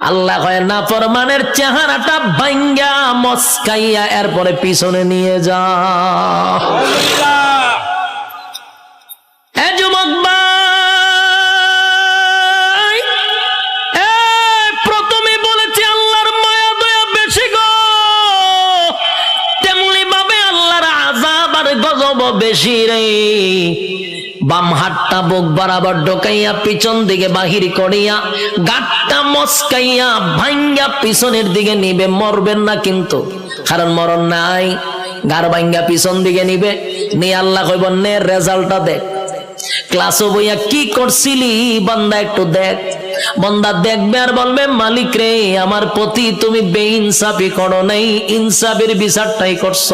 আল্লাহ হয় না ফরমানের চেহারাটা ভাঙ্গা মস্কাইয়া এরপরে পিছনে নিয়ে যা। প্রথমে বলেছি আল্লাহর আল্লাহর আর বেশি রে। বাম হাতটা বুক বরাবর ঢোকাইয়া পিছন দিকে বাহির করিয়া, গাটটা মস্কাইয়া ভাঙ্গা পিছনের দিকে নিবে, মরবেন না কিন্তু। কারণ মরণ নাই গার ভাঙ্গা পিছন দিকে নিবে। নিয়ে আল্লাহ কইব, নে, রেজাল্টটা দেখ ক্লাসও বইয়া কি করছিলি? বান্দা, একটু দেখ। বন্দা দেখবে আর বলবে, মালিক রে, আমার প্রতি তুমি বেইনসাফি করো নাই, ইনসাফের বিচারটাই করছ।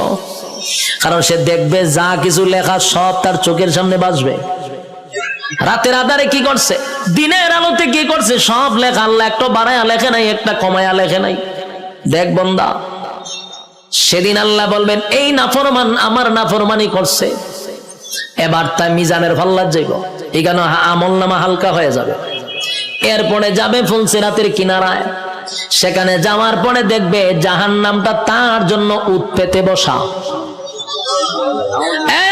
কারণ সে দেখবে যা কিছু লেখা সব তার চোখের সামনে বাসবে রাতের আধারে কি করছে? দিনের আলোতে কি করছে? সব লেখা আল্লাহ একটা বাড়ায়া লেখে নাই, একটা কমায়া লেখে নাই। দেখ বন্দা, সেদিন আল্লাহ বলবেন, এই নাফরমান, আমার নাফরমানি করছে। এবার তাই মিজানের ভাল্লার যাইব। এখানে আমল নামা হালকা হয়ে যাবে। এরপরে যাবে ফুলসিরাতের কিনারায়। সেখানে যাওয়ার পরে দেখবে জাহান নামটা তার জন্য উৎপেতে বসা।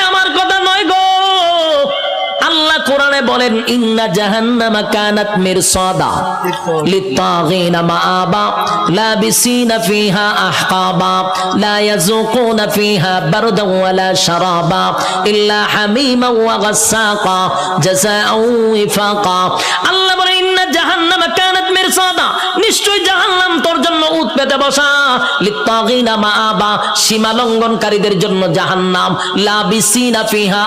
আমার কথা নয় গো। আল্লাহ কোরআনে বলেন, ইন্না জাহান্নামা কানাত মিরসাদা মাআবা ফিহা আহকাবা, লা ইয়াযুকুনা ফিহা শারাবা, ইল্লা ওয়া আল্লাহ নিশ্চয় জাহান্নাম তোর জন্য বসা। লিত্তাগিনা সীমা লঙ্ঘনকারীদের জন্য জাহান্নাম, লাবিসিনা ফিহা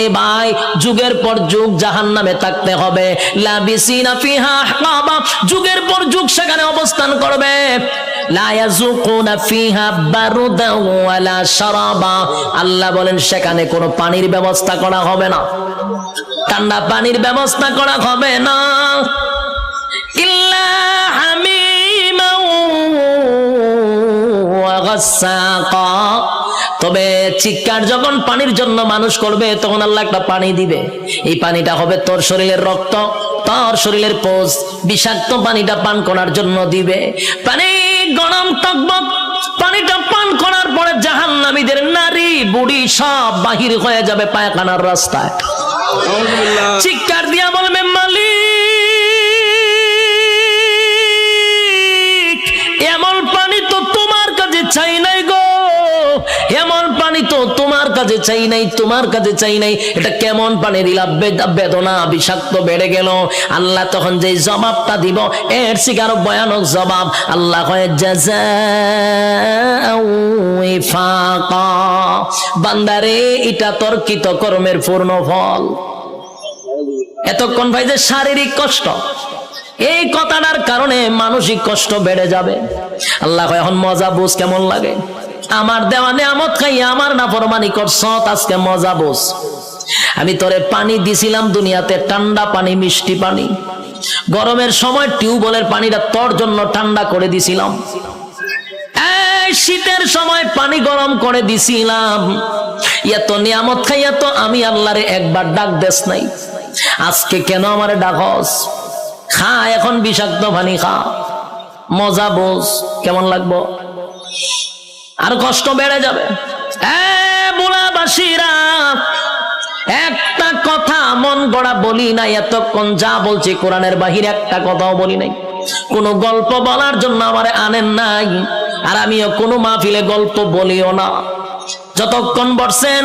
এ ভাই, যুগের পর যুগ জাহান্নামে থাকতে হবে। লাবিসিনা ফিহা আহকাবা, যুগের পর যুগ সেখানে অবস্থান করবে। আল্লাহ বলেন, সেখানে কোনো পানির ব্যবস্থা করা হবে না। ঠান্ডা পানির ব্যবস্থা করা হবে না। তবে চিৎকার যখন পানির জন্য মানুষ করবে, তখন আল্লাহ একটা পানি দিবে। এই পানিটা হবে তোর শরীরের রক্ত, তোর শরীরের পোষ বিষাক্ত পানিটা পান করার জন্য দিবে। পানি গরম টকবক পানিটা পান করার পরে জাহান্নামীদের নারী বুড়ি সব বাহির হয়ে যাবে পায়খানার রাস্তায়। চিৎকার দিয়া বলবে মালিক এমন পানি তো তোমার কাছে চাই নাই গো। এমন পানি তো তোমার কাছে চাই নাই, তোমার কাছে চাই নাই। এটা কেমন পানি দিলা বেদনা বিষাক্ত বেড়ে গেল। আল্লাহ তখন যে জবাবটা দিব, এর থেকে আরও ভয়ানক জবাব, আল্লাহ বান্দারে, এটা তোর কৃত কর্মের পূর্ণ ফল। এতক্ষণ ভাই যে শারীরিক কষ্ট, এই কথাটার কারণে মানসিক কষ্ট বেড়ে যাবে। আল্লাহ এখন মজা বুঝ কেমন লাগে? আমার দেওয়া নেয়ামত খাইয়া আমার না ফরমানি করছ আজকে মজা বুঝ। আমি তোরে পানি দিছিলাম দুনিয়াতে, ঠান্ডা পানি, মিষ্টি পানি। গরমের সময় টিউবওয়েলের পানিটা তোর জন্য ঠান্ডা করে দিছিলাম। শীতের সময় পানি গরম করে দিছিলাম। এত নিয়ামত খাইয়া তো আমি আল্লাহরে একবার ডাক দেশ নাই। আজকে কেন আমার ডাকস খা, এখন বিষাক্ত পানি খা। মজা বোঝ, কেমন লাগবো? আর কষ্ট বেড়ে যাবে। একটা কথা মন গড়া বলি নাই, এতক্ষণ যা বলছি কোরআনের বাহির একটা কথাও বলি নাই। কোনো গল্প বলার জন্য আমার আনেন নাই, আর আমিও কোনো মাহফিলে গল্প বলিও না। যতক্ষণ বসছেন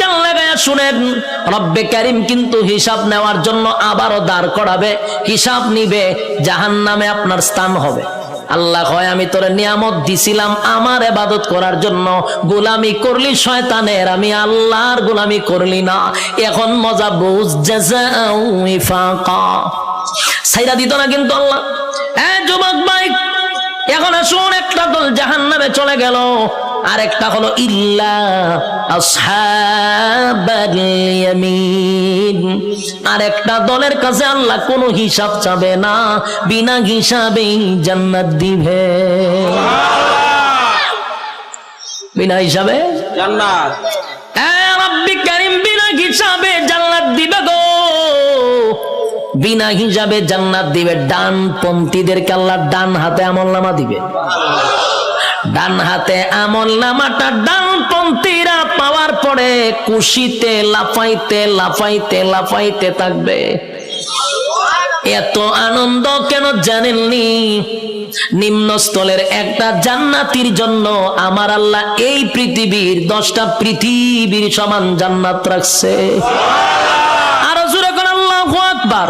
শুনেন, রব্বে কারিম কিন্তু হিসাব নেওয়ার জন্য আবারও দাঁড় করাবে, হিসাব নিবে জাহান নামে আপনার স্থান হবে। আল্লাহ হয়, আমি তোরে নিয়ামত দিছিলাম আমার এবাদত করার জন্য। গোলামি করলি শয়তানের, আমি আল্লাহর গোলামি করলি না। এখন মজা বুঝ সাইরা দিত না কিন্তু আল্লাহ। হ্যাঁ যুবক ভাই, এখন আসুন, একটা দল জাহান নামে চলে গেল। আর একটা হলো ইল্লা আসহাবাল আর একটা দলের কাছে আল্লাহ কোনো হিসাব চাবে না বিনা হিসাবেই জান্নাত দিবে। বিনা হিসাবে? জান্নাত। হিসাবে জান্নাত দিবে গো। বিনা হিসাবে জান্নাত দিবে। ডান পন্থীদেরকে আল্লাহ ডান হাতে আমল নামা দিবে। ডান হাতে আমল নামাটা ডান পন্থীরা পাওয়ার পরে কুশিতে লাফাইতে লাফাইতে লাফাইতে থাকবে। এত আনন্দ কেন জানেননি? নিম্নস্থলের একটা জান্নাতির জন্য আমার আল্লাহ এই পৃথিবীর দশটা পৃথিবীর সমান জান্নাত রাখছে। আরও জোরে কোন আল্লাহ আকবার।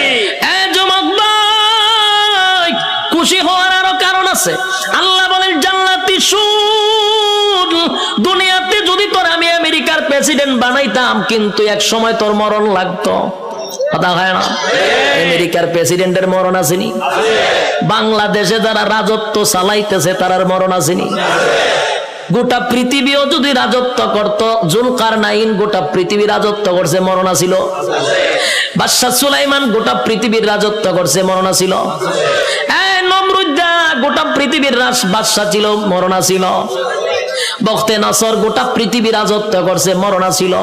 খুশি হওয়ার আরও কারণ আছে। আল্লাহ বলেন, জান্নাতি সুদ, দুনিয়াতে যদি তোর আমি আমেরিকার প্রেসিডেন্ট বানাইতাম, কিন্তু এক সময় তোর মরণ লাগতো। কথা হয় না? আমেরিকার প্রেসিডেন্টের মরণ আসেনি। বাংলাদেশে যারা রাজত্ব চালাইতেছে, তারার মরণ আসেনি। গোটা পৃথিবীও যদি রাজত্ব করত জুলকার নাইন গোটা পৃথিবী রাজত্ব করছে, মরণা ছিল বাদশাহ সুলাইমান গোটা পৃথিবীর রাজত্ব করছে, মরণা ছিল নমরুদ্দা গোটা পৃথিবীর রাজ বাদশাহ ছিল, মরণা ছিল বখতে নাসর গোটা পৃথিবী রাজত্ব করছে, মরণ ছিল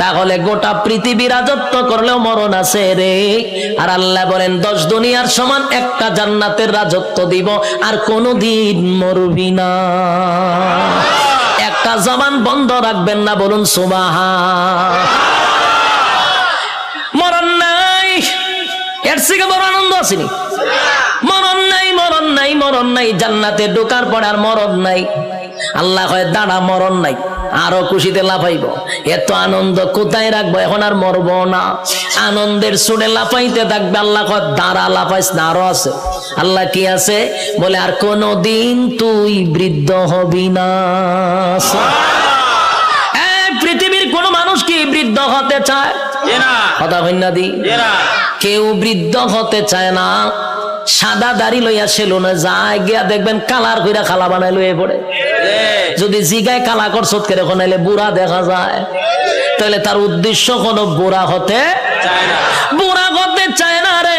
তাহলে গোটা পৃথিবী রাজত্ব করলেও মরণ আছে রে। আর আল্লাহ বলেন, দশ দুনিয়ার সমান একটা জান্নাতের রাজত্ব দিব, আর কোনদিন মরবি না। একটা জবান বন্ধ রাখবেন না, বলুন সুবাহা মরণ নাই। এর থেকে বড় আনন্দ আসেনি মরণ নাই মরণ নাই মরণ নাই, জান্নাতে ঢোকার পর আর মরণ নাই। আল্লাহ কয় দাঁড়া মরণ নাই আরও খুশিতে লাফাইব। এত আনন্দ কোথায় রাখব? এখন আর মরবো না। আনন্দের সুরে লাফাইতে থাকবে। আল্লাহ কয় দাঁড়া লাফাইস না আরও আছে। আল্লাহ কি আছে? বলে আর কোনদিন তুই বৃদ্ধ হবি না। পৃথিবীর কোন মানুষ কি বৃদ্ধ হতে চায়? কথা হইনা দি। কেউ বৃদ্ধ হতে চায় না। সাদা দাড়ি লইয়া সেলুনে যায় গিয়া দেখবেন কালার কইরা খালা বানাই লইয়ে পড়ে। যদি জিগায় কালা করছত করে নাইলে বুড়া দেখা যায়। তাহলে তার উদ্দেশ্য কোনো বুড়া হতে বুড়া হতে চায় না রে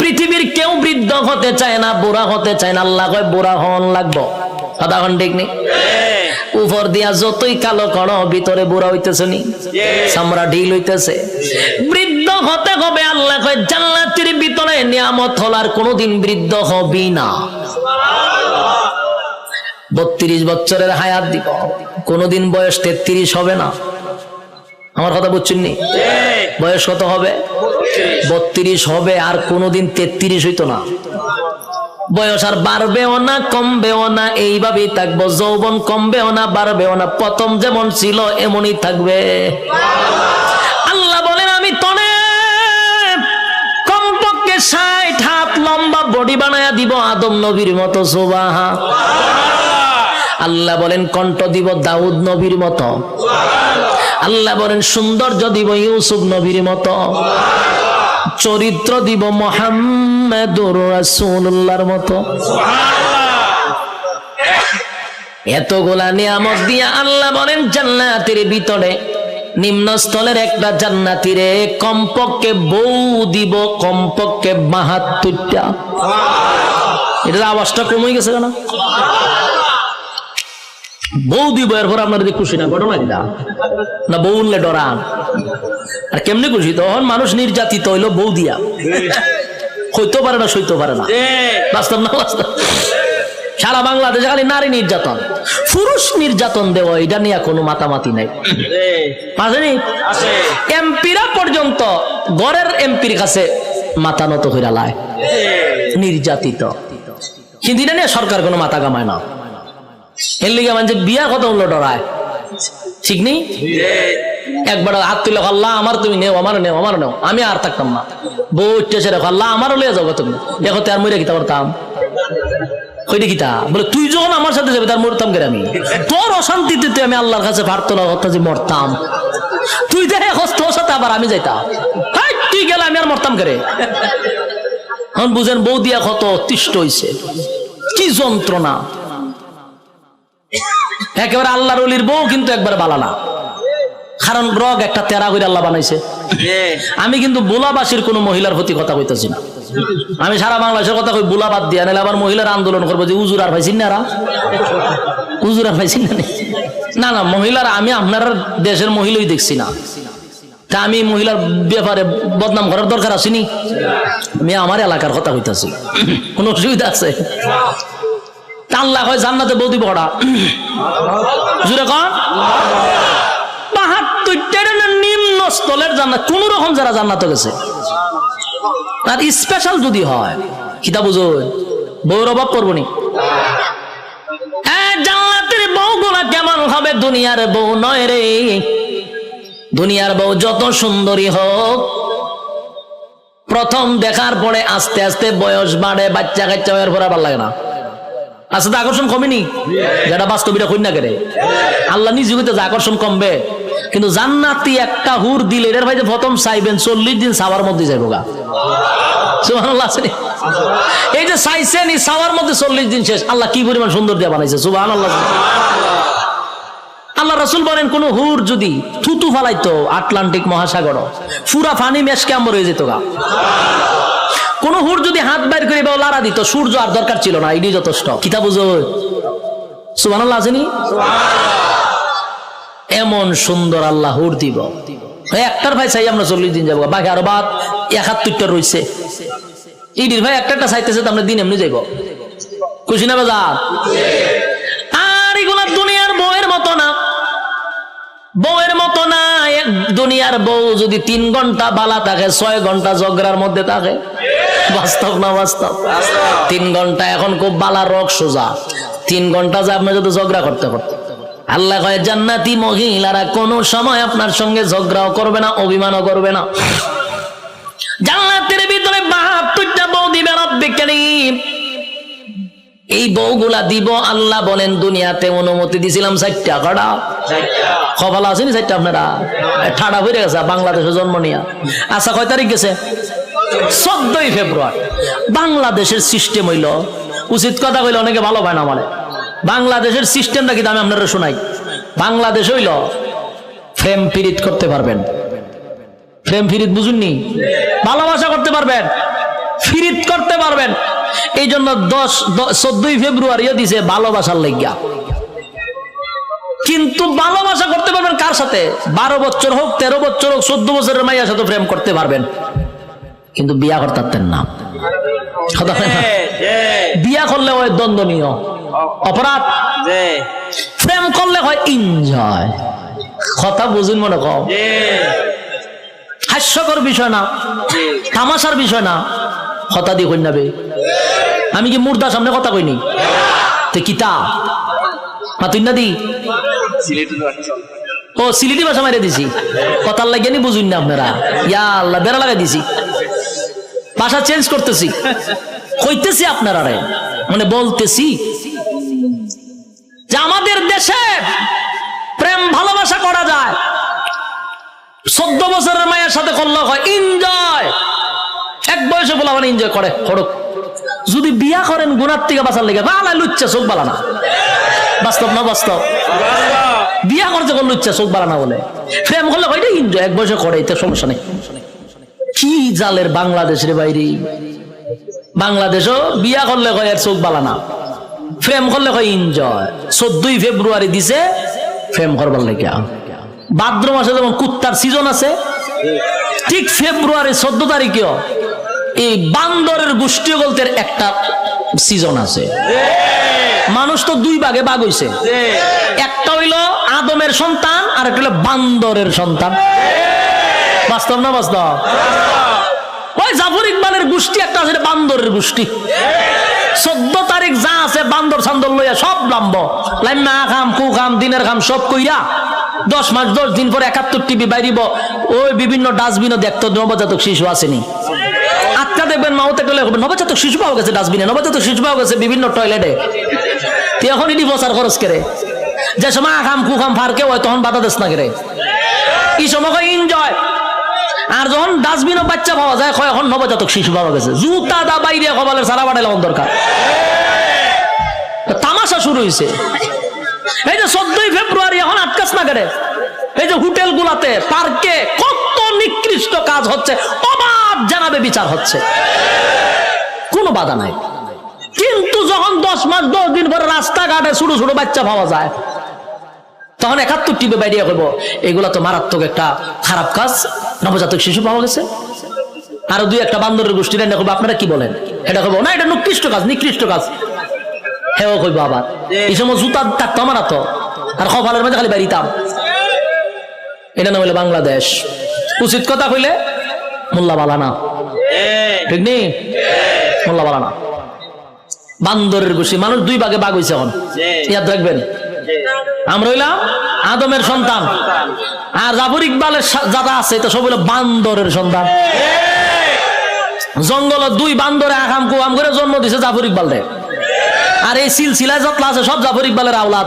পৃথিবীর কেউ বৃদ্ধ হতে চায় না বুড়া হতে চায় না। আল্লাহ কয় বুড়া হন লাগবো। কথা হন ঠিক নেই উপর দিয়া যতই কালো কর ভিতরে বুড়া হইতেছে নি? চামড়া ঢিল হইতেছে। বৃদ্ধ হতে হবে আল্লাহ কয় জান্নাতের ভিতরে নিয়ামত হলার কোনোদিন বৃদ্ধ হবি না। বত্রিশ বছরের হায়াত দিব। কোনোদিন বয়স তেত্রিশ হবে না। আমার কথা বুঝছেন নি? বয়স কত হবে? বত্রিশ হবে, আর কোনোদিন তেত্রিশ হইতো না। বয়স আর বাড়বেও না, কমবেও না, এইভাবেই থাকব। যৌবন কমবেও না, বাড়বেও না। প্রথম যেমন ছিল, এমনই থাকবে। আল্লাহ বলেন, আমি তনে কমপক্ষে ষাট হাত লম্বা বডি বানায়া দিব আদম নবীর মতো সুবাহা আল্লাহ বলেন, কণ্ঠ দিব দাউদ নবীর মতো। আল্লাহ বলেন, সৌন্দর্য দিব ইউসুফ নবীর মতো। চরিত্র দিব মোহাম্মদুর রাসূলুল্লাহর মতো। এতগুলা নিয়ামত দিয়া আল্লাহ বলেন, জান্নাতের ভিতরে, নিম্নস্থলের একটা জান্নাতিরে কমপক্ষে বউ দিব, কমপক্ষে বাহাত্তরটা। এটার আওয়াজটা কমে গেছে কেন? বউ দিব এরপর আপনার খুশি না ঘটনা কিনা না বউ উনলে ডরান। আর কেমনে খুশি? তখন মানুষ নির্যাতিত হইল বউ দিয়া হইতেও পারে না সইতেও পারে না। বাস্তব না বাস্তব? সারা বাংলাদেশে খালি নারী নির্যাতন। পুরুষ নির্যাতন দেওয়া এটা নিয়ে কোনো মাতামাতি নাই। আসেনি এমপিরা পর্যন্ত গড়ের এমপির কাছে মাথা নত হইরা লায়। নির্যাতিত। কিন্তু এটা নিয়ে সরকার কোনো মাথা কামায় না। এর লিগে মানে বিয়া কত হলো ডরায়? একবার হাত তুলে আল্লাহ, আমার তুমি নেও আমার নেও আমার নেও। আমি আর থাকতাম না। আমারও লিয়ে যাব তুমি। দেখো মরে কিতা বলে, তুই যখন আমার সাথে যাবে, তার মরতাম আমি? তোর অশান্তিতে তুই আমি আল্লাহর কাছে পারতো না যে মরতাম। তুই দেখে তোর সাথে আবার আমি যাইতাম। তুই গেলে আমি আর মরতাম করে? এখন বুঝেন, বউ দিয়া কত অতিষ্ঠ হইছে। কি যন্ত্রণা। একেবারে আল্লাহর অলির বউ কিন্তু একবারে বালা না। কারণ রগ একটা তেরা করে আল্লাহ বানাইছে। আমি কিন্তু বুলাবাসীর কোন মহিলার প্রতি কথা কইতেছি না। আমি সারা বাংলাদেশের কথা কই বুলা বাদ দিয়া, নাহলে আবার মহিলার আন্দোলন করব যে উজুর আর পাইছেন না উজুর আর পাইছেন না না। না মহিলার, আমি আপনার দেশের মহিলাই দেখছি না। তা আমি মহিলার ব্যাপারে বদনাম করার দরকার আসেনি আমি আমার এলাকার কথা কইতাছি। কোনো অসুবিধা আছে? আল্লাহ হয় জান্নাতে বৌদি জুড়ে কন। নিম্ন স্থলের জান্নাত, কোন রকম যারা জান্নাত গেছে। স্পেশাল যদি হয় কিতা বুঝো? বউর করব নি। জান্নাতের বউগুলা কেমন হবে? দুনিয়ার বউ নয় রে। দুনিয়ার বউ যত সুন্দরী হোক। প্রথম দেখার পরে আস্তে আস্তে বয়স বাড়ে, বাচ্চা কাচ্চা হওয়ার পরে আবার লাগে না। আচ্ছা তো আকর্ষণ কমেনি? যেটা বাস্তবিটা কন্যা কেড়ে। আল্লাহ নিজে হইতে যে আকর্ষণ কমবে, কিন্তু জান্নাতি একটা হুর দিলে এর ভাই প্রথম চাইবেন চল্লিশ দিন সাওয়ার মধ্যে যাইব গা। সুবহানাল্লাহ এই যে চাইছেন এই সাওয়ার মধ্যে চল্লিশ দিন শেষ, আল্লাহ কি পরিমাণ সুন্দর দিয়ে বানাইছে সুবাহ আল্লাহ রসুল বলেন, কোন হুর যদি থুতু ফালাইতো আটলান্টিক মহাসাগর, পুরা ফানি মেশকে আমর হয়ে যেত গা। কোন হুর যদি হাত বাইর করে বা লারা দিত, সূর্য আর দরকার ছিল না এটি যথেষ্ট। কিতা বুঝো সুবান আল্লাহ আসেনি এমন সুন্দর আল্লাহ হুর দিব। একটার ভাই চাই আমরা চল্লিশ দিন যাব, বাকি আরও বাদ একাত্তরটা রয়েছে ইডির ভাই একটা তো আমরা দিন এমনি যাইব। খুশি না আর এগুলা দুনিয়ার বউয়ের মতো না। বউয়ের মতো না, এক দুনিয়ার বউ যদি তিন ঘণ্টা বালা থাকে, ছয় ঘণ্টা ঝগড়ার মধ্যে থাকে। বাস্তব না বাস্তব? তিন ঘণ্টা এখন খুব বালা রক সোজা। তিন ঘণ্টা যে আপনি যদি ঝগড়া করতে করতে আল্লাহ কয়, জান্নাতি মহিলারা কোনো সময় আপনার সঙ্গে ঝগড়াও করবে না, অভিমানও করবে না। জান্নাতের ভিতরে বাহাত্তরটা বউ দিবে রব্বে কারীম। এই বউগুলা দিব, আল্লাহ বলেন, দুনিয়াতে অনুমতি দিছিলাম চারটা, কটা? খবর আসেনি চারটা আপনারা? ঠাডা হয়ে গেছে, বাংলাদেশে জন্ম নিয়া। আচ্ছা কয় তারিখ গেছে? চোদ্দই ফেব্রুয়ারি। বাংলাদেশের সিস্টেম হইল, উচিত কথা কইলে অনেকে ভালো পায় না মানে বাংলাদেশের সিস্টেমটা কিন্তু আমি আপনারা শোনাই। বাংলাদেশ হইল ফ্রেম পিরিত করতে পারবেন। প্রেম ফিরিত বুঝুননি? ভালোবাসা করতে পারবেন। ফিরিত করতে পারবেন। এই জন্য দশ চোদ্দই ফেব্রুয়ারিও দিছে ভালোবাসার লেগিয়া। কিন্তু ভালোবাসা করতে পারবেন কার সাথে? বারো বছর হোক, তেরো বছর হোক, চোদ্দ বছরের মাইয়ার সাথে প্রেম করতে পারবেন। কিন্তু বিয়া করতে পারতেন না? বিয়া করলে হয় দ্বন্দ্বনীয় অপরাধ। প্রেম করলে হয় এনজয় কথা বুঝুন মনে কম হাস্যকর বিষয় না তামাশার বিষয় না কথা দিয়ে কই নাবে আমি কি মুর্দা সামনে কথা কইনি? তে কিতা? না দি? ও সিলিটি ভাষা মারে দিছি। কথার লাগিয়ে নি বুঝুন না আপনারা। ইয়া আল্লাহ বেড়া লাগাই দিছি। ভাষা চেঞ্জ করতেছি। আপনারা রে মানে বলতেছি যে আমাদের দেশে প্রেম ভালোবাসা করা যায়। চোদ্দ বছরের মায়ের সাথে করলে হয় এনজয় এক বয়সে বলা মানে এনজয় করে করুক যদি বিয়া করেন গুণার থেকে বাঁচার লেগে বালা লুচ্ছে চোখ বালা না। বাস্তব না বাস্তব? বিয়া করছে করলে লুচ্ছে চোখ বালা না বলে। প্রেম করলে হয় এনজয় এক বয়সে করে, এতে সমস্যা নেই। কি জালের বাংলাদেশের বাইরে বাংলাদেশও বিয়া করলে কয় এর চোখ বালা না। ফ্রেম করলে কয় এনজয় চোদ্দই ফেব্রুয়ারি দিছে ফ্রেম করবার লেগে ভাদ্র মাসে যেমন কুত্তার সিজন আছে, ঠিক ফেব্রুয়ারি চোদ্দ তারিখেও এই বান্দরের গোষ্ঠী বলতে একটা সিজন আছে। মানুষ তো দুই ভাগে ভাগ হইছে। একটা হইল আদমের সন্তান আর একটা হইল বান্দরের সন্তান। বাস্তব না বাস্তব? ওই জাফর ইকবালের গোষ্ঠী একটা আছে বান্দরের গোষ্ঠী। চোদ্দ তারিখ যা আছে, বান্দর সান্দর লইয়া সব লাম্ব লাইমা খাম, কু খাম, দিনের খাম, সব কইরা দশ মাস, দশ দিন পরে একাত্তর টিভি বাইরিব। ওই বিভিন্ন ডাস্টবিনও দেখতো, নবজাতক শিশু আসেনি। আটকা দেখবেন, মাওতে গেলে নবজাতক শিশু পাওয়া গেছে ডাস্টবিনে, নবজাতক শিশু পাওয়া গেছে বিভিন্ন টয়লেটে। তুই এখন ইডি বসার খরচ করে? যে সময় আখাম কুখাম ফারকে হয়, তখন বাধা দেশ না করে? এই সময় এনজয় আর যখন ডাস্টবিনও বাচ্চা পাওয়া যায়, কয়, এখন নবজাতক শিশু পাওয়া গেছে। জুতা দা বাইরে কবালের সারা বাড়াইলে দরকার। তামাশা শুরু হয়েছে এই যে চোদ্দই ফেব্রুয়ারি এখন আটকাস না কেড়ে এই যে হোটেল গুলাতে পার্কে কত নিকৃষ্ট কাজ হচ্ছে, অবাধ জানাবে বিচার হচ্ছে। কোনো বাধা নাই। কিন্তু যখন দশ মাস, দশ দিন পরে রাস্তাঘাটে ছোট ছোট বাচ্চা পাওয়া যায়, তখন একাত্তর টিপে বাইরে করব এগুলা তো মারাত্মক একটা খারাপ কাজ। নবজাতক শিশু পাওয়া গেছে? আরও দুই একটা বান্দরের গোষ্ঠী রান্না করব আপনারা কি বলেন? এটা করব না এটা নিকৃষ্ট কাজ নিকৃষ্ট কাজ হেও কইবো আবার। এই সময় জুতা থাকতো আমার তো আর কপালের মাঝে খালি বাড়িতাম এটা না হইলে বাংলাদেশ। উচিত কথা কইলে মোল্লা বালা না। ঠিক নেই মোল্লা বালা না। বান্দরের গোষ্ঠী মানুষ দুই ভাগে বাঘ হয়েছে এখন। ইয়াদ রাখবেন। আমরা হইলাম আদমের সন্তান। আর জাফর ইকবালের যারা আছে, এটা সব হইল বান্দরের সন্তান। জঙ্গল দুই বান্দরে আকাম কুয়াম করে জন্ম দিছে জাফর ইকবাল রে আর এই সিলসিলা যতলা আছে, সব জাফর ইকবালের আওলাদ।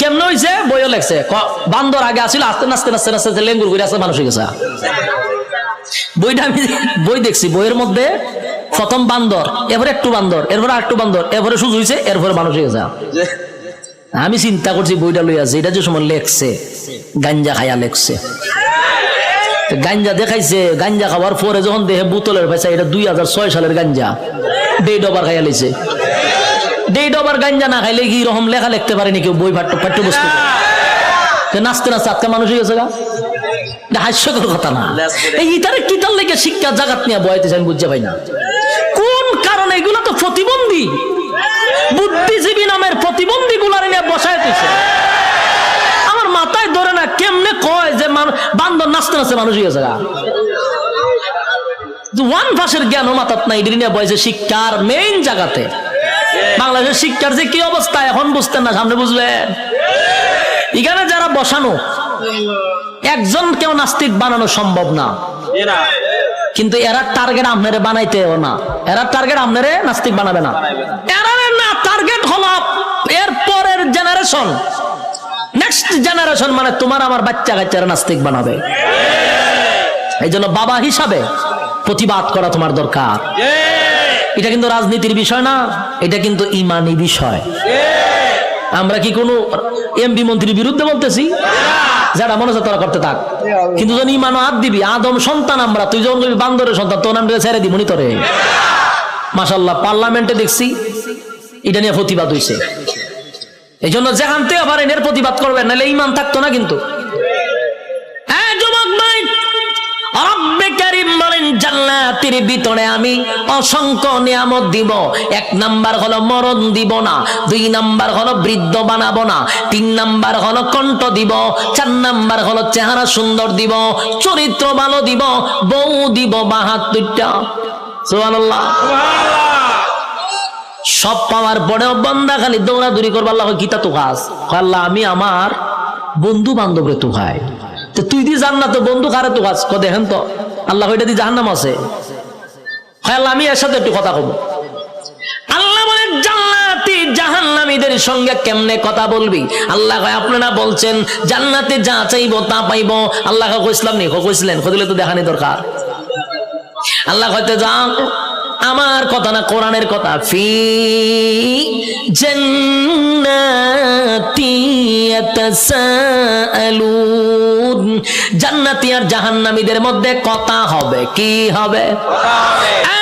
কেমনে হইছে? বইও লেখছে। বান্দর আগে আসিল, আস্তে নাস্তে নাস্তে নাস্তে লেঙ্গুর করে আসতে মানুষ হয়ে গেছে। বইটা আমি বই দেখছি, বইয়ের মধ্যে প্রথম বান্দর, এরপরে একটু বান্দর, এরপরে একটু বান্দর, এরপরে সুযোগ হয়েছে এরপরে মানুষ হয়ে গেছে। আমি চিন্তা করছি বইটা লইয়া যে এটা যে সময় লেখছে গাঞ্জা খাইয়া লেখছে। গাঞ্জা দেখাইছে গাঞ্জা খাওয়ার পরে যখন দেহে বোতলের পয়সা এটা দুই হাজার ছয় সালের গাঞ্জা। দেড় ডবার খাইয়া লেছে দেড় ডবার গাঞ্জা না খাইলে কি রকম লেখা লিখতে পারেনি কেউ বই পাঠ্য পাঠ্যবস্তু তো নাচতে নাচতে আজকে মানুষ হয়ে গেছে গা। হাস্যকর কথা না। এই ইতারে কিতার লেগে শিক্ষা জাগাত নিয়ে বয়াইতেছে আমি বুঝতে পাই না কোন কারণে এগুলো তো প্রতিবন্ধী বুদ্ধিজীবী নামের প্রতিবন্ধী গুলার নিয়ে বসাইতেছে আমার মাথায় ধরে না, কেমনে কয় যে বান্দর নাচতে নাচতে মানুষ হয়ে গেছে ওয়ান জ্ঞান মাথাত নাই বয়সে শিক্ষার মেইন জায়গাতে বাংলাদেশের শিক্ষার যে কি অবস্থা, এখন বুঝতেন না, সামনে এখানে যারা বসানো, একজন কেউ নাস্তিক বানানো সম্ভব না। কিন্তু এরা টার্গেট আপনারে বানাইতেও না। এরা টার্গেট আপনারে নাস্তিক বানাবে না। এরা না মানে প্রতিবাদ করা তোমার দরকার। এটা কিন্তু রাজনীতির বিষয় না, এটা কিন্তু ইমানি বিষয়। আমরা কি কোনো এমপি মন্ত্রীর বিরুদ্ধে বলতেছি? যারা মনে হচ্ছে করতে থাক। কিন্তু যখন ইমানো হাত দিবি, আদম সন্তান আমরা, তুই যখন বান্দরের সন্তান, তোর নাম ছেড়ে দিব নি তোরে মাসাল্লাহ পার্লামেন্টে দেখছি এটা নিয়ে প্রতিবাদ হয়েছে এই জন্য যেখান থেকে পারেন, এর প্রতিবাদ করবেন, নাহলে ইমান থাকতো না কিন্তু। জান্নাতের ভিতরে আমি অসংখ্য নিয়ামত দিব। এক নাম্বার হলো মরণ দিব না, দুই নাম্বার হলো বৃদ্ধ বানাবো না, তিন নাম্বার হলো কণ্ঠ দিব, চার নাম্বার হলো চেহারা সুন্দর দিব, চরিত্র ভালো দিব, বউ দিব বাহাত্তরটা। সুবহানাল্লাহ। সব পাওয়ার পরেও বন্দা খালি দৌড়াদৌড়ি করবার আল্লাহ গীতা তো খাস। আল্লাহ, আমি আমার বন্ধু বান্ধবরে তো খাই। তো তুই দি জান না তো বন্ধু কারে তো খাস? ক দেখেন তো, আল্লাহ ওইটা দি জাহান্নাম আছে। আল্লাহ, আমি এর সাথে একটু কথা কব। আল্লাহ বলে, জান্নাতি জাহান্নামীদের সঙ্গে কেমনে কথা বলবি? আল্লাহ কয়, আপনারা বলছেন, জান্নাতে যা চাইব তা পাইবো। আল্লাহ কইসলাম নি, কইছিলেন, কইলে তো দেখানি দরকার। আল্লাহ হয়তো যা আমার কথা না কোরআনের কথা। ফি জান্নাতি ইয়াতাসাআলুন জান্নাতি আর জাহান্নামীদের মধ্যে কথা হবে কি হবে? কথা হবে।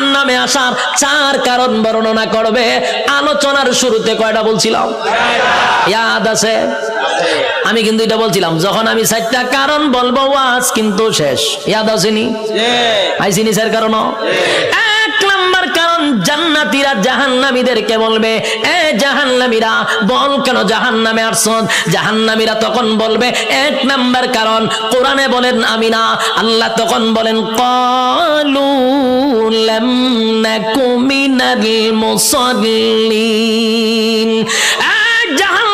জাহান নামে আসার চার কারণ বর্ণনা করবে। আলোচনার শুরুতে কয়টা বলছিলাম? ইয়াদ আছে? আমি কিন্তু এটা বলছিলাম যখন আমি চারটা কারণ বলব আজ কিন্তু শেষ। ইয়াদ আসেনি? আইসিনি স্যার কারণ কারণ জান্নাতীরা জাহান্নামীদেরকে বলবে, এ জাহান্নামীরা, বল কেন জাহান্নামে আসছ? জাহান্নামীরা তখন বলবে, এক নাম্বার কারণ, কোরআনে বলেন আমি না আল্লাহ তখন বলেন, কলু লাম নাকু মিনাল মুসাল্লিন। জাহান্নামে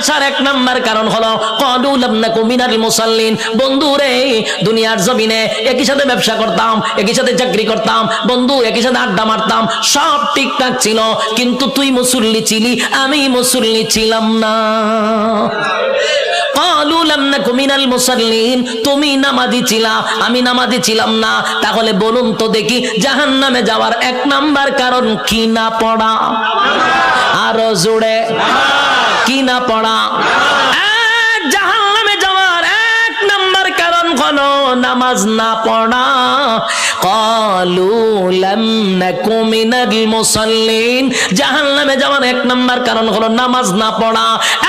আসার এক নাম্বার কারণ হলো কডুলাবনা কুমিনাল মুসাল্লিন। বন্ধুরে দুনিয়ার জমিনে একই সাথে ব্যবসা করতাম, একই সাথে চাকরি করতাম, বন্ধু একই সাথে আড্ডা মারতাম, সব ঠিকঠাক ছিল, কিন্তু তুই মুসল্লি ছিলি, আমি মুসল্লি ছিলাম না। তুমি নামাজি ছিলা, আমি নামাজি ছিলাম না। তাহলে বলুন তো দেখি জাহান নামে যাওয়ার এক নাম্বার কারণ কিনা পড়া? আরও জুড়ে কি না পড়া এক জাহান্নামে যাওয়ার এক নাম্বার কারণ হলো নামাজ না পড়া قالوا لم نكن من المصلين জাহান্নামে যাওয়ার এক নাম্বার কারণ হলো নামাজ না পড়া এ যুবক ভাই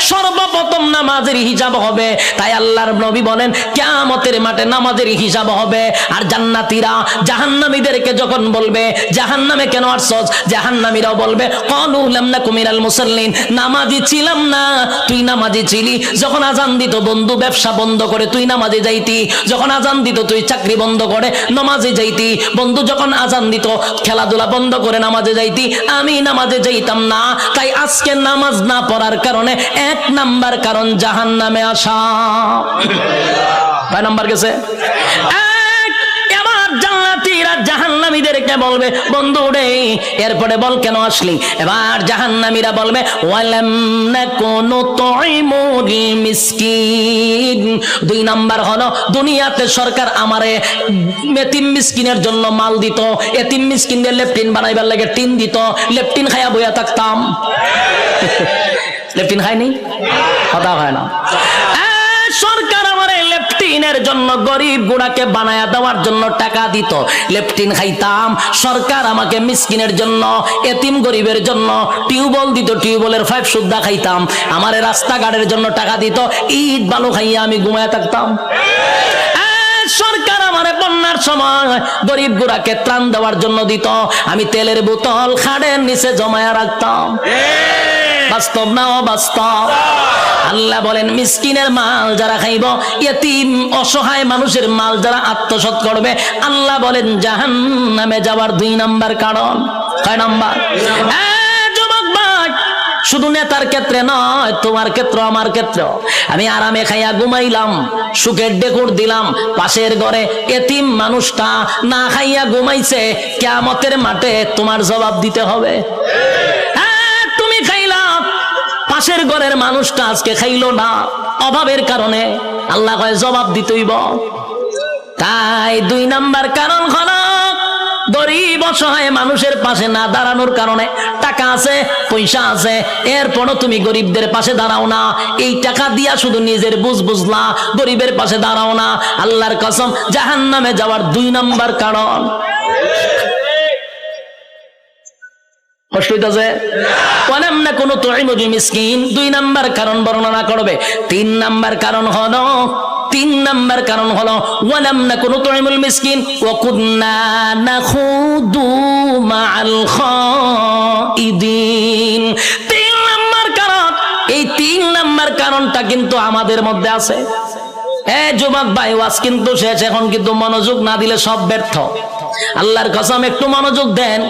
সর্বপ্রথম নামাজের হিসাব হবে। তাই আল্লাহর নবী বলেন, কিয়ামতের মাঠে নামাজের হিসাব হবে। আর জান্নাতীরা জাহান্নামীদেরকে যখন বলবে, জাহান্নামে কেন আসছস? জাহান্নামীরাও বলবে মুসাল্লিন। নামাজি ছিলাম না। তুই নামাজি ছিলি। যখন আজান দিত, বন্ধু, ব্যবসা বন্ধ করে তুই নামাজে যাইতি। যখন আজান দিত, তুই চাকরি বন্ধ করে নামাজে যাইতি। বন্ধু, যখন আজান দিত, খেলাধুলা বন্ধ করে নামাজে যাইতি। আমি নামাজে যাইতাম না। তাই আজকে নামাজ না পড়ার কারণে এক নাম্বার কারণ জাহান নামে আসা। কয় নাম্বার গেছে? জাহান্নামীদেরকে বলবে? বন্ধু রে, এরপরে বল কেন আসলি? এবার জাহান্নামীরা বলবে দুই দুনিয়াতে সরকার আমারে মিসকিনের জন্য মাল দিত। এতিম মিসকিনদের লেফটিন বানাইবার লাগে টিন দিত। লেফটিন খাইয়া বইয়া থাকতাম। লেফটিন খায়নি? কথা হয় না। সরকার আমার লেফটিনের জন্য গরিব গুড়াকে বানায়া দেওয়ার জন্য টাকা দিত। লেফটিন খাইতাম। সরকার আমাকে মিসকিনের জন্য, এতিম গরিবের জন্য টিউবওয়েল দিত। টিউবওয়েলের ফাইভ সুদ্ধা খাইতাম। আমার রাস্তাঘাটের জন্য টাকা দিত। ইট বালু খাইয়া আমি ঘুমায় থাকতাম। আমারে বন্যার সময় গরিব গুড়াকে ত্রাণ দেওয়ার জন্য দিত। আমি তেলের বোতল খাড়ের নিচে জমায়া রাখতাম। বাস্তব না অবাস্তব? আল্লাহ বলেন মিসকিনের মাল যারা খাইব এতিম অসহায় মানুষের মাল যারা আত্মসৎ করবে আল্লাহ বলেন জাহান নামে যাওয়ার দুই নাম্বার কারণ। কয় নাম্বার। শুধু নেতার ক্ষেত্রে নয় তোমার ক্ষেত্র আমার ক্ষেত্র। আমি আরামে খাইয়া ঘুমাইলাম সুখের ডেকুর দিলাম পাশের ঘরে এতিম মানুষটা না খাইয়া ঘুমাইছে কেমতের মাঠে তোমার জবাব দিতে হবে। হ্যাঁ, তুমি খাইলা পাশের ঘরের মানুষটা আজকে খাইলো না অভাবের কারণে। আল্লাহ কয় জবাব দিতেইব তাই দুই নাম্বার কারণ হলো গরিব অসহায় মানুষের পাশে না দাঁড়ানোর কারণে টাকা আছে, পয়সা আছে। এরপরও তুমি গরিবদের পাশে দাঁড়াও না। এই টাকা দিয়া শুধু নিজের বুঝ বুঝলা, গরিবের পাশে দাঁড়াও না। আল্লাহর কসম জাহান নামে যাওয়ার দুই নাম্বার কারণ। কোনো তুইমুল মিসকিন? দুই নাম্বার কারণ বর্ণনা করবে। তিন নাম্বার কারণ হলো তিন নাম্বার কারণ হলো, ওয়ালাম না কোনো তুইমুল মিসকিন, ওয়া কুন্না নাখুদু মাআল খাইদিন। তিন নাম্বার কারণ, এই তিন নাম্বার কারণটা কিন্তু আমাদের মধ্যে আছে। এ যুবক ভাই, ওয়াজ কিন্তু শেষ, এখন কিন্তু মনোযোগ না দিলে সব ব্যর্থ। আল্লাহর কসম, একটু মনোযোগ দেন,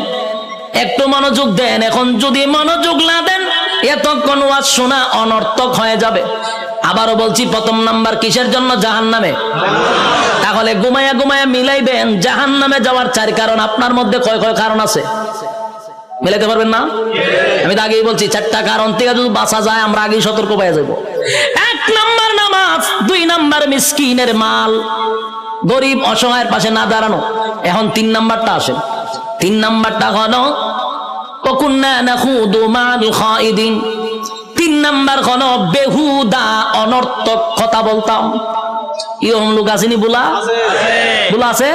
একটু মনোযোগ দেন। এখন যদি মনোযোগ না দেন, এতক্ষণ ওয়াজ শোনা অনর্থক হয়ে যাবে। আবারও বলছি, প্রথম নাম্বার কিসের জন্য? জাহান নামে তাহলে ঘুমায়া ঘুমায়া মিলাইবেন জাহান নামে যাওয়ার চার কারণ আপনার মধ্যে কয় কয় কারণ আছে? মিলাইতে পারবেন না? আমি তো আগেই বলছি, চারটা কারণ থেকে যদি বাঁচা যায়, আমরা আগেই সতর্ক পেয়ে যাব। এক নাম্বার নামাজ, দুই নাম্বার মিসকিনের মাল। গরিব অসহায়ের পাশে না দাঁড়ানো। এখন তিন নাম্বারটা আসে। তিন নাম্বারটা হলো অকুন্না নাখুদু মাল খাইদিন। নাম্বার হলো বেহুদা অনর্থক কথা বলতাম। ইরকম লোক আসেনি বুলা? বুলা আছে?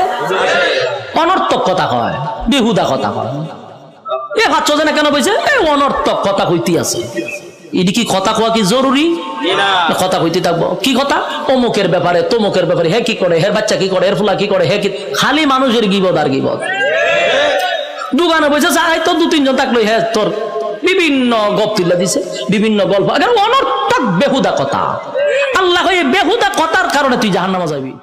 অনর্থক কথা কয় বেহুদা কথা কয়। এ ভাবছ যে না কেন বলছে এ অনর্থক কথা কইতে আছে। এটি কি কথা কওয়া কি জরুরি? না। কথা কইতে থাকব। কি কথা? অমুকের ব্যাপারে তমুকের ব্যাপারে হে কি করে? হের বাচ্চা কি করে? হের ফুলা কি করে? হে কি? খালি মানুষের গিবদ আর গিবদ দোকানে বসে যাই তো দু তিনজন থাকল হে তোর বিভিন্ন গপ তুলে দিছে, বিভিন্ন গল্প। অনর্থক বেহুদা কথা। আল্লাহ বেহুদা কথার কারণে তুই জাহান্নামা যাবি।